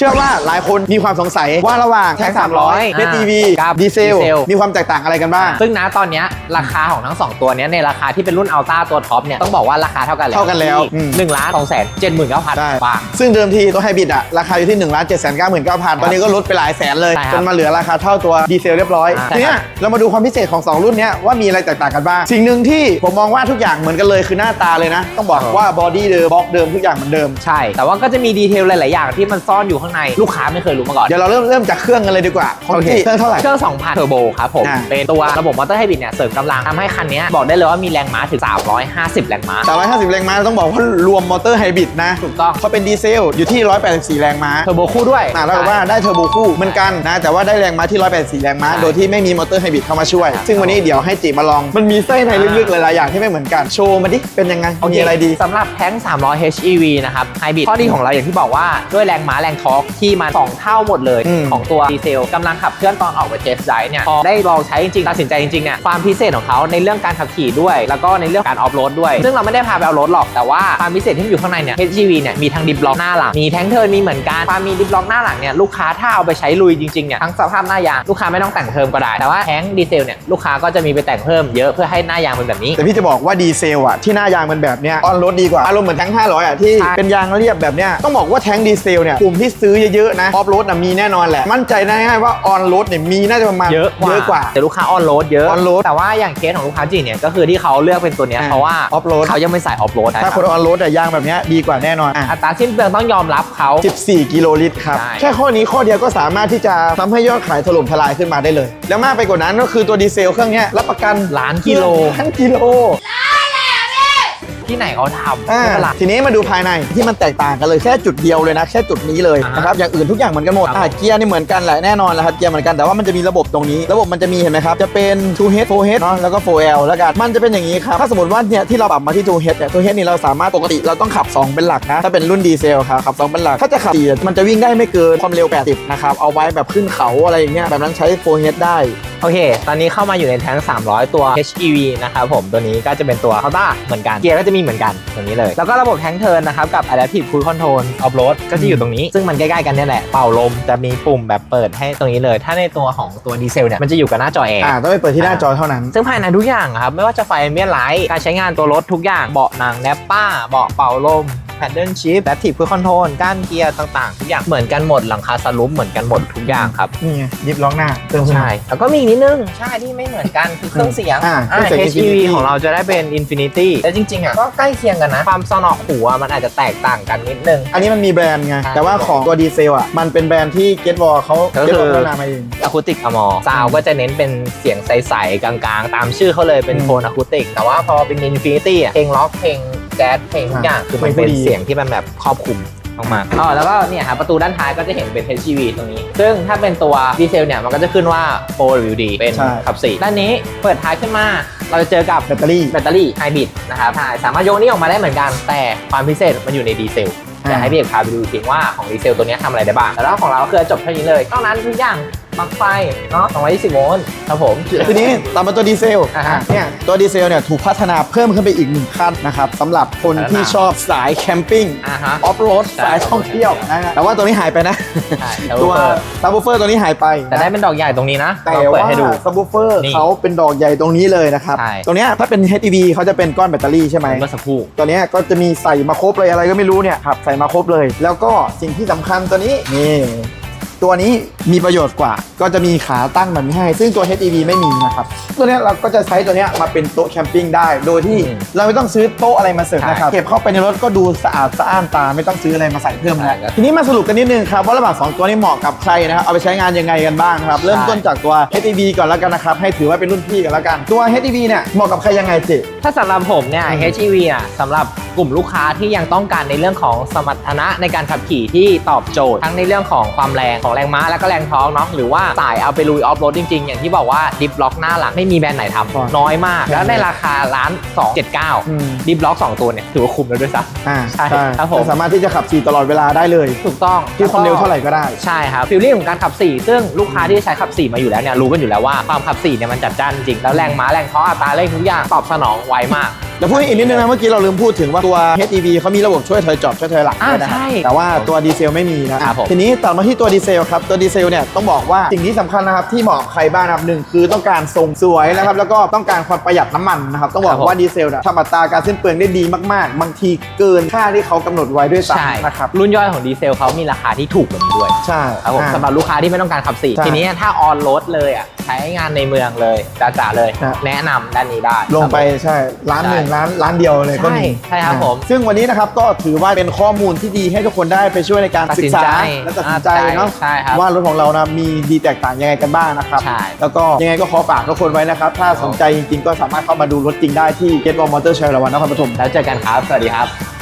เชื่อว่าหลายคนมีความสงสัยว่าระหว่างแท็ก300 HEV กับดีเซล ดีเซล มีความแตกต่างอะไรกันบ้าง ซึ่งนะตอนเนี้ยราคาของทั้ง 2 ตัวเนี้ยในราคาที่เป็นรุ่นอัลต้าตัวท็อปเนี่ยต้องบอกว่าราคาเท่ากันแล้วเท่ากันแล้วอืม หนึ่งล้านสองแสนเจ็ดหมื่นเก้าพันได้บาท ซึ่งเดิมทีตัวไฮบริดอะราคาอยู่ที่1นึ่งล้านเจ็ดแสนเก้าหมื่นเก้าพันตอนนี้ก็ลดไปหลายแสนเลย ใช่ครับจนมาเหลือราคาเท่าตัวดีเซลเรียบร้อยอ่าทีเนี้ยเรามาดูความพิเศษของ 2 รุ่นเนี้ยว่ามีอะไรแตกต่างกันบ้าง สิ่งหนึ่งที่ผมมองว่าทุกอย่างเหมือนกันเลยคือหน้าตาเลยนะ ต้องบอกว่าบอดี้เดิมบล็อกเดิมทุกอย่างเหมือนเดิม ใช่ แต่ว่าก็จะมีดีเทลหลาย ๆ อย่างที่มันซ่อนอยู่ข้างในลูกค้าไม่เคยรู้มาก่อน เดี๋ยวเราเริ่มเริ่มจากเครื่องกันเลยดีกว่าของโอเคที่เครื่องเท่าไหร่เครื่อง 2,000เทอร์โบครับผม อ่า เป็นตัวระบบมอเตอร์ไฮบริดเนี่ยเสริมกำลังทำให้คันเนี้ยบอกได้เลยว่ามีแรงม้าถึง 350 แรงม้า 350 แรงม้าต้องบอกว่ารวมมอเตอร์ไฮบริดนะถูกต้อง เขาเป็นดีเซลอยู่ที่ 184 แรงม้าเทอร์โบคู่ด้วยอ่าแล้วก็ว่าได้เทอร์โบคู่เหมือนกันนะ แต่ว่าได้แรงม้าที่ 184 แรงม้า ใช่โดยที่ไม่มีมอเตอร์ไฮบริดเข้ามาช่วย ครับ ซึ่งวันนี้เดี๋ยวให้จิมาลอง มันมีไส้ในลึกๆหลายๆอย่างที่ไม่เหมือนกัน โชว์มาดิ เป็นยังไงมีอะไรดี สำหรับแท้ง300 HEV นะครับไฮบริดข้อดีของเราอย่างที่บอกว่าด้วยแรงม้าแรงทอร์กที่มันสองเท่าหมดเลยอืม ของตัวดีเซลกำลังขับเคลื่อนตอนออกไปเทสไดเนี่ยพอได้ลองใช้จริงๆตัดสินใจจริงๆเนี่ยความพิเศษของเขาในเรื่องการขับขี่ด้วย แล้วก็ในเรื่องการออฟโรดด้วย ซึ่งเราไม่ได้พาไปออฟโรดหรอกแต่ว่าความพิเศษที่มันอยู่ข้างในเนี่ย HEV เนี่ยมีทั้งดิฟล็อกหน้าหลังมีแท้งเทิร์นมีเหมือนกันความมีดิฟล็อกหน้าหลังเนี่ยลูกค้าถ้าเอาไปใช้ลุยจริงๆเนี่ยทั้งสภาพหน้ายางลูกค้าไม่ต้องแต่งเพิ่มก็ได้แต่ว่าแท้งดีเซลเนี่ยลูกค้าก็จะมีไปแต่งเพิ่มเยอะเพื่อให้หน้ายางเป็นแบบนี้ แต่พี่จะบอกว่าดีเซลอะที่หน้ายางมันแบบเนี้ยออนรถดีกว่าอารมณ์เหมือนแท้ง500อะที่ใช่ เป็นยางเรียบแบบเนี้ยต้องบอกว่าแท้งดีเซลเนี่ยกลุ่มที่ซื้อเยอะๆนะออฟรถมีแน่นอนแหละ มั่นใจได้ง่ายว่าออนรถเนี่ยมีน่าจะประมาณเยอะเยอะกว่าแต่ลูกค้าออนโรดเยอะ on road แต่ว่าอย่างเคสของลูกค้าจีนเนี่ยก็คือที่เขาเลือกเป็นตัวเนี้ยอ่าเพราะว่า off-road เขายังไม่ใส่ออฟโรดถ้าคนออนรถอะยางแบบเนี้ยดีกว่าแน่นอนอะอัตราสิ้นเปลืองต้องยอมรับเขา 14 กิโลลิตรครับ ใช่ แค่ข้อนี้ข้อเดียวก็สามารถที่จะทำให้ยอดขายถล่มทลายขึ้นมาได้เลย แล้วมากไปกว่านั้นก็คือตัวดีเซลเครื่องเนี้ยรับประกันล้านกิโล ล้านกิโล ที่ไหนเขาทำอ่าใช่ปะล่ะทีนี้มาดูภายในที่มันแตกต่างกันเลยแค่จุดเดียวเลยนะแค่จุดนี้เลยอ่านะครับอย่างอื่นทุกอย่างเหมือนกันหมดครับอ่าเกียร์นี่เหมือนกันแหละแน่นอนแหละครับเกียร์เหมือนกันแต่ว่ามันจะมีระบบตรงนี้ ระบบมันจะมีเห็นไหมครับจะเป็น 2H 4H เนาะแล้วก็ 4L แล้วกันมันจะเป็นอย่างนี้ครับถ้าสมมติว่าเนี่ยที่เราปรับมาที่ 2H เนี่ย 2H นี่เราสามารถปกติเราต้องขับ 2 เป็นหลักนะถ้าเป็นรุ่นดีเซลครับขับ 2 เป็นหลักถ้าจะขับ4มันจะวิ่งได้ไม่เกินความเร็ว 80 นะครับเอาไว้แบบขึ้นเขาอะไรอย่างเงี้ยแบบนั้นใช้ 4H ได้ โอเค ตอนนี้เข้ามาอยู่ในแท้ง300 ตัว HEV นะครับผม ตัวนี้ก็จะเป็นตัว Honda เหมือนกัน เกียร์ก็จะมีเหมือนกันตรงนี้เลย แล้วก็ระบบแท้งเทิร์นนะครับ กับ Adaptive Cruise Control Off Road ก็จะอยู่ตรงนี้ ซึ่งมันใกล้ๆกันเนี่ยแหละ เป่าลมจะมีปุ่มแบบเปิดให้ตรงนี้เลย ถ้าในตัวของตัวดีเซลเนี่ย มันจะอยู่กับหน้าจอแอร์อ่าต้องไปเปิดที่หน้าจอเท่านั้น ซึ่งภายในทุกอย่างอะครับ ไม่ว่าจะไฟเมียไลท์การใช้งานตัวรถทุกอย่าง เบาะหนังแนปป้า เบาะเป่าลม แพดเดิลชิฟแบตทีเพื่อคอนโทรลก้านเกียร์ต่างๆ ทุกอย่างเหมือนกันหมดหลังคาสลุปเหมือนกันหมดทุกอย่างครับนี่ไงยิบล็อกหน้าเติมขึ้นมา ใช่แล้วก็มีอีกนิดนึง ใช่ที่ไม่เหมือนกันคือเครื่องเสียงอ่าเครื่องเสียง HEV Infinity ของเราจะได้เป็น Infinity แต่จริงๆอะก็ใกล้เคียงกันนะ ความสนอหูอะมันอาจจะแตกต่างกันนิดนึง อันนี้มันมีแบรนด์ไงใช่แต่ว่าของตัวดีเซลอะ มันเป็นแบรนด์ที่ Get w a l เขาก็ Get คือ w a l พัฒนามาเอง อะคูติกอะมอซาวก็จะเน้นเป็นเสียงใส ๆ กลาง ๆ ตามชื่อเขาเลยเป็นอืม โทนอะคูติก แต่ว่าพอเป็น Infinity อะเพลงล็อกเพลง แจ๊สเพลงทุกอย่างคือมันเป็นไม่ค่อยดีเสียงที่มันแบบครอบคลุมมากๆอ๋อแล้วก็เนี่ยครับประตูด้านท้ายก็จะเห็นเป็น HEV ตรงนี้ ซึ่งถ้าเป็นตัวดีเซลเนี่ย มันก็จะขึ้นว่า 4WD เป็นใช่ขับสี่ด้านนี้เปิดท้ายขึ้นมา เราจะเจอกับแบตเตอรี่แบตเตอรี่ไฮบริดนะครับใช่สามารถยกนี้ออกมาได้เหมือนกัน แต่ความพิเศษมันอยู่ในดีเซลอ่าจะให้พี่เอกพาไปดูจริงว่าของดีเซลตัวนี้ทำอะไรได้บ้าง แล้วของเราคือจบเท่านี้เลยนอกนั้นทุกอย่าง ปลั๊กไฟเนาะ220โวลต์ครับผม ทีนี้ตามมาตัวดีเซลอ่าฮะเนี่ยตัวดีเซลเนี่ยถูกพัฒนาเพิ่มขึ้นไปอีกหนึ่งขั้นนะครับสำหรับคนที่ชอบสายแคมปิ้งอ่าฮะออฟโรดสายท่องเที่ยวนะฮะแต่ว่าตัวนี้หายไปนะ ใช่ตัวซับวูเฟอร์ซับวูเฟอร์ตัวนี้หายไปแต่ได้เป็นดอกใหญ่ตรงนี้นะแต่เราเปิดว่าให้ดู ซับวูเฟอร์นี่เขาเป็นดอกใหญ่ตรงนี้เลยนะครับใช่ ตรงเนี้ยถ้าเป็น HEV เขาจะเป็นก้อนแบตเตอรี่ใช่ไหม เมื่อสักครู่ ตัวเนี้ยก็จะมีใส่มาครบเลยอะไรก็ไม่รู้เนี่ยครับใส่มาครบเลย แล้วก็สิ่งที่สำคัญตัวนี้นี่ตัวนี้มีประโยชน์กว่า ก็จะมีขาตั้งแบบนี้ให้ ซึ่งตัว HEV ไม่มีนะครับ ตัวเนี้ยเราก็จะใช้ตัวเนี้ยมาเป็นโต๊ะแคมปิ้งได้ โดยที่อืมเราไม่ต้องซื้อโต๊ะอะไรมาเสริมใช่นะครับเก็บเข้าไปในรถก็ดูสะอาดสะอ้านตาไม่ต้องซื้ออะไรมาใส่เพิ่มแล้วใช่ครับทีนี้มาสรุปกันนิดนึงครับว่าระหว่างสองตัวนี้เหมาะกับใครนะครับเอาไปใช้งานยังไงกันบ้างครับเริ่มต้นจากตัว HEV ก่อนแล้วกันนะครับให้ถือว่าเป็นรุ่นพี่กันแล้วกันตัว HEV เนี่ยเหมาะกับใครยังไงจิ ถ้าสำหรับผมเนี่ย อืม HEV อะสำหรับกลุ่มลูกค้าที่ยังต้องการในเรื่องของสมรรถนะในการขับขี่ที่ตอบโจทย์ ทั้งในเรื่องของความแรงของแรงม้า และก็แรงท้องเนาะหรือว่าสายเอาไปลุยออฟโรดจริงๆ อย่างที่บอกว่าดิฟล็อกหน้าหลังไม่มีแบรนด์ไหนทำน้อยมาก แล้วในราคาล้าน 279อืมดิฟล็อกสองตัวเนี่ยถือว่าคุ้มแล้วด้วยซ้อ่าใช่ครับผมจะสามารถที่จะขับขี่ตลอดเวลาได้เลยำถูกต้องที่ความเร็วเท่าไหร่ก็ได้ใช่ครับฟิลลิ่งของการขับ4ซึ่งลูกค้าที่ใช้ขับ4มาอยู่แล้วเนี่ยรู้กันอยู่แล้วว่าความขับ4เนี่ยมันจัดจ้านจริงแล้วแรงม้าแรงท้ออัตราเร่งทุกอย่างตอบสนองไวมาก แล้วพูดอีกนิดนึงนะเมื่อกี้เราลืมพูดถึงว่าตัวตัว HEV เขามีระบบช่วยถอยจอดช่วยถอยหลังอ่าด้วยนะครับใช่แต่ว่าตัวดีเซลไม่มีนะครับผม ทีนี้ต่อมาที่ตัวดีเซลครับตัวดีเซลเนี่ยต้องบอกว่าสิ่งที่สำคัญนะครับที่เหมาะกับใครบ้างนะครับหนึ่งคือต้องการทรงสวยนะครับแล้วก็ต้องการความประหยัดน้ำมันนะครับต้องบอครักบผมว่าดีเซลเนี่ยทำอัตราการสิ้นเปลืองได้ดีมากๆ บางทีเกินค่าที่เขากำหนดไว้ด้วยใช่ซ้ำนะครับรุ่นย่อยของดีเซลเขามีราคาที่ถูกกว่านี้ด้วยใช่ครับผมอ่า สำหรับลูกค้าที่ไม่ต้องการขับสี่ใช่ทีนี้ถ้าออนโรดเลยอะใช้งานในเมืองเลยจ๋าๆเลยครับแนะนำด้านนี้ได้ ลงไปครับผมใช่ร้านใช่หนึ่งร้านร้านเดียวเลยก็มีใช่ใช่ครับอ่าผม ซึ่งวันนี้นะครับก็ถือว่าเป็นข้อมูลที่ดีให้ทุกคนได้ไปช่วยในการตัดศึสิกนษาใจและตัดสินใจอ่าเนาะใช่ครับ ว่ารถของเรานะมีดีแตกต่างยังไงกันบ้างนะครับ ใช่ แล้วก็ยังไงก็ขอฝากทุกคนไว้นะครับ ถ้าสนใจจริงๆ ก็สามารถเข้ามาดูรถจริงได้ที่ Get One Motor Show ระวันนครปฐม แล้วเจอกันครับ สวัสดีครับ